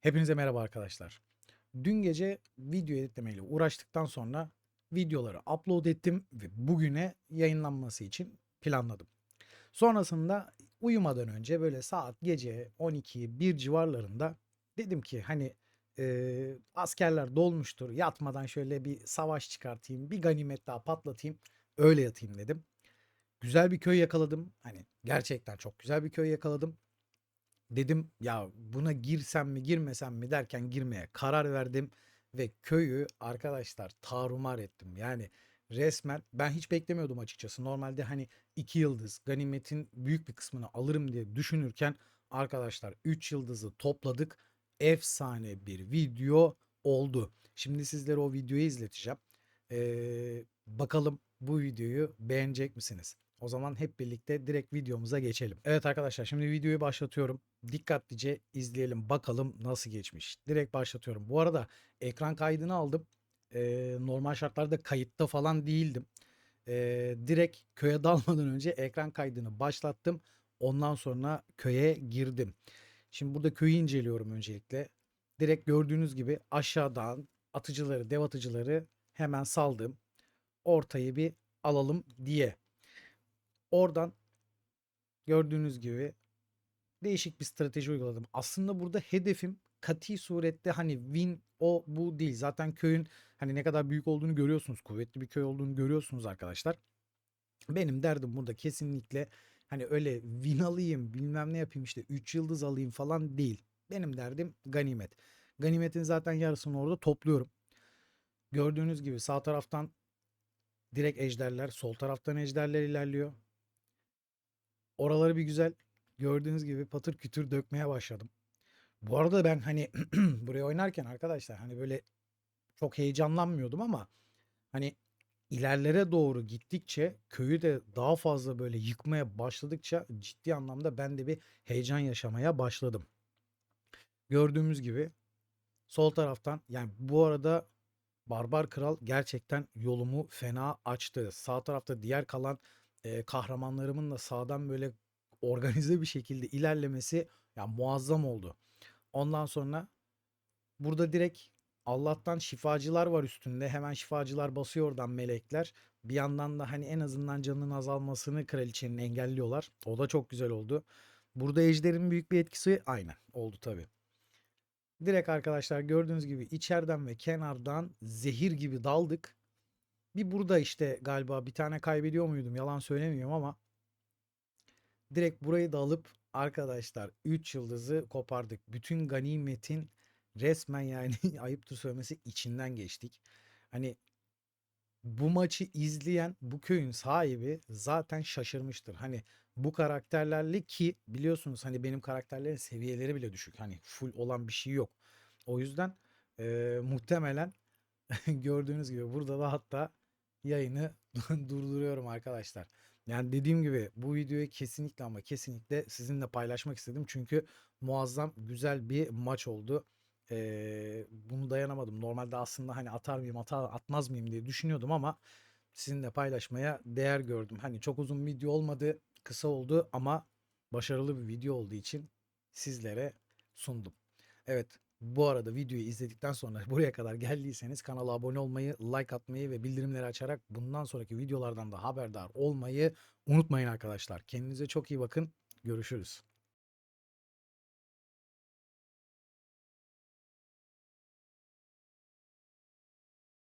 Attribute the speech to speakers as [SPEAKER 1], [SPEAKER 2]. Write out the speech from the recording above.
[SPEAKER 1] Hepinize merhaba arkadaşlar. Dün gece video editlemeyle uğraştıktan sonra videoları upload ettim ve bugüne yayınlanması için planladım. Sonrasında uyumadan önce böyle saat gece 12 1 civarlarında dedim ki hani e, askerler dolmuştur yatmadan şöyle bir savaş çıkartayım bir ganimet daha patlatayım öyle yatayım dedim. Güzel bir köy yakaladım. Hani gerçekten çok güzel bir köy yakaladım. Dedim ya buna girsem mi girmesem mi derken girmeye karar verdim ve köyü arkadaşlar tarumar ettim. Yani resmen ben hiç beklemiyordum açıkçası. Normalde hani iki yıldız ganimetin büyük bir kısmını alırım diye düşünürken arkadaşlar 3 yıldızı topladık. Efsane bir video oldu. Şimdi sizlere o videoyu izleteceğim. Ee, bakalım bu videoyu beğenecek misiniz? O zaman hep birlikte direkt videomuza geçelim. Evet arkadaşlar şimdi videoyu başlatıyorum. Dikkatlice izleyelim bakalım nasıl geçmiş. Direkt başlatıyorum. Bu arada ekran kaydını aldım. Ee, normal şartlarda kayıtta falan değildim. Ee, direkt köye dalmadan önce ekran kaydını başlattım. Ondan sonra köye girdim. Şimdi burada köyü inceliyorum öncelikle. Direkt gördüğünüz gibi aşağıdan atıcıları, dev atıcıları hemen saldım. Ortayı bir alalım diye. Oradan gördüğünüz gibi değişik bir strateji uyguladım. Aslında burada hedefim kati surette hani win o bu değil. Zaten köyün hani ne kadar büyük olduğunu görüyorsunuz. Kuvvetli bir köy olduğunu görüyorsunuz arkadaşlar. Benim derdim burada kesinlikle hani öyle win alayım bilmem ne yapayım işte 3 yıldız alayım falan değil. Benim derdim ganimet. Ganimetin zaten yarısını orada topluyorum. Gördüğünüz gibi sağ taraftan direkt ejderler, sol taraftan ejderler ilerliyor. Oraları bir güzel gördüğünüz gibi patır kütür dökmeye başladım. Bu arada ben hani buraya oynarken arkadaşlar hani böyle çok heyecanlanmıyordum ama hani ilerlere doğru gittikçe köyü de daha fazla böyle yıkmaya başladıkça ciddi anlamda ben de bir heyecan yaşamaya başladım. Gördüğümüz gibi sol taraftan yani bu arada Barbar Kral gerçekten yolumu fena açtı. Sağ tarafta diğer kalan e, kahramanlarımın da sağdan böyle organize bir şekilde ilerlemesi ya muazzam oldu. Ondan sonra burada direkt Allah'tan şifacılar var üstünde. Hemen şifacılar basıyor oradan melekler. Bir yandan da hani en azından canının azalmasını kraliçenin engelliyorlar. O da çok güzel oldu. Burada ejderin büyük bir etkisi aynen oldu tabii. Direkt arkadaşlar gördüğünüz gibi içeriden ve kenardan zehir gibi daldık. Bir burada işte galiba bir tane kaybediyor muydum yalan söylemiyorum ama direkt burayı da alıp arkadaşlar 3 yıldızı kopardık. Bütün ganimetin resmen yani ayıptır söylemesi içinden geçtik. Hani bu maçı izleyen bu köyün sahibi zaten şaşırmıştır. Hani bu karakterlerle ki biliyorsunuz hani benim karakterlerin seviyeleri bile düşük. Hani full olan bir şey yok. O yüzden e, muhtemelen gördüğünüz gibi burada da hatta yayını durduruyorum arkadaşlar. Yani dediğim gibi bu videoyu kesinlikle ama kesinlikle sizinle paylaşmak istedim. Çünkü muazzam güzel bir maç oldu. Ee, bunu dayanamadım. Normalde aslında hani atar mıyım atar, atmaz mıyım diye düşünüyordum ama sizinle paylaşmaya değer gördüm. Hani çok uzun video olmadı, kısa oldu ama başarılı bir video olduğu için sizlere sundum. Evet, bu arada videoyu izledikten sonra buraya kadar geldiyseniz kanala abone olmayı, like atmayı ve bildirimleri açarak bundan sonraki videolardan da haberdar olmayı unutmayın arkadaşlar. Kendinize çok iyi bakın. Görüşürüz.